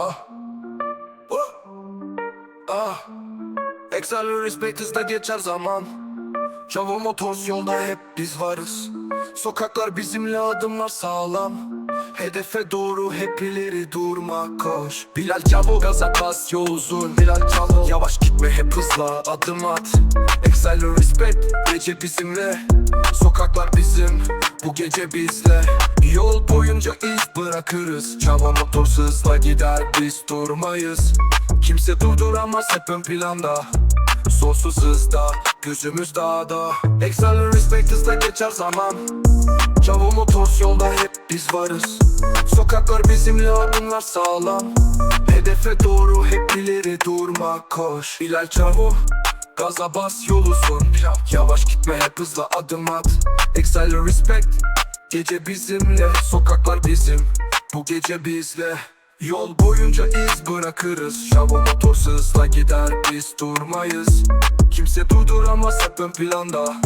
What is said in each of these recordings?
Ah. Oh. Ah. Excel respect hızla geçer zaman. Çavo motos yolda hep biz varız. Sokaklar bizimle adımlar sağlam. Hedefe doğru hep ileri durma koş. Bilal Çavo gaza bas yol uzun. Bilal Çavo yavaş gitme hep hızla adım at. Excel respect gece bizimle. Sokaklar bizim bu gece bizle. Yol boyunca iz bırakırız. Çavo motorsuz hızla gider biz durmayız. Kimse durduramaz hep ön planda Sonsuz hızda Gözümüz dağda. Excel respect hızla geçer zaman. Çavo motos yolda hep biz varız. Sokaklar bizimle adımlar sağlam. Hedefe doğru hep ileri durma koş. Bilal Çavo Gaza bas yol uzun. Yavaş gitme hep hızla adım at. Excel respect Gece bizimle. Sokaklar bizim Bu gece bizle Yol boyunca iz bırakırız. Şavo motorsuzla gider biz durmayız. Kimse durduramaz hep ön planda.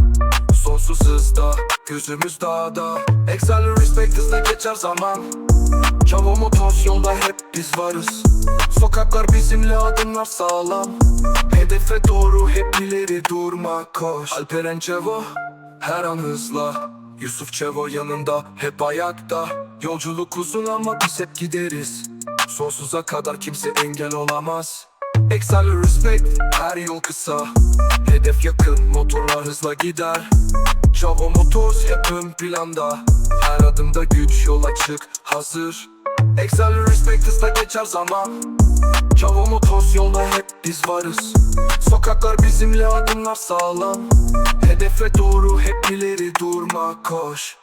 Sonsuz hızda Gözümüz dağda. Excel respect hızla geçer zaman. Çavo motos yolda hep biz varız. Sokaklar bizimle adımlar sağlam. Hedefe doğru hep ileri durma koş. Alperen Çevo her an hızla. Yusuf Çevo yanında hep ayakta. Yolculuk uzun ama biz hep gideriz Sonsuza kadar kimse engel olamaz. Excel respect her yol kısa. Hedef yakın motorlar hızla gider. Çavo motos hep ön planda. Her adımda güç yol açık hazır. Excel respect hızla geçer zaman. Çavo motos yolda hep biz varız. Sokaklar bizimle adımlar sağlam. Hedefe doğru hep ileri durma koş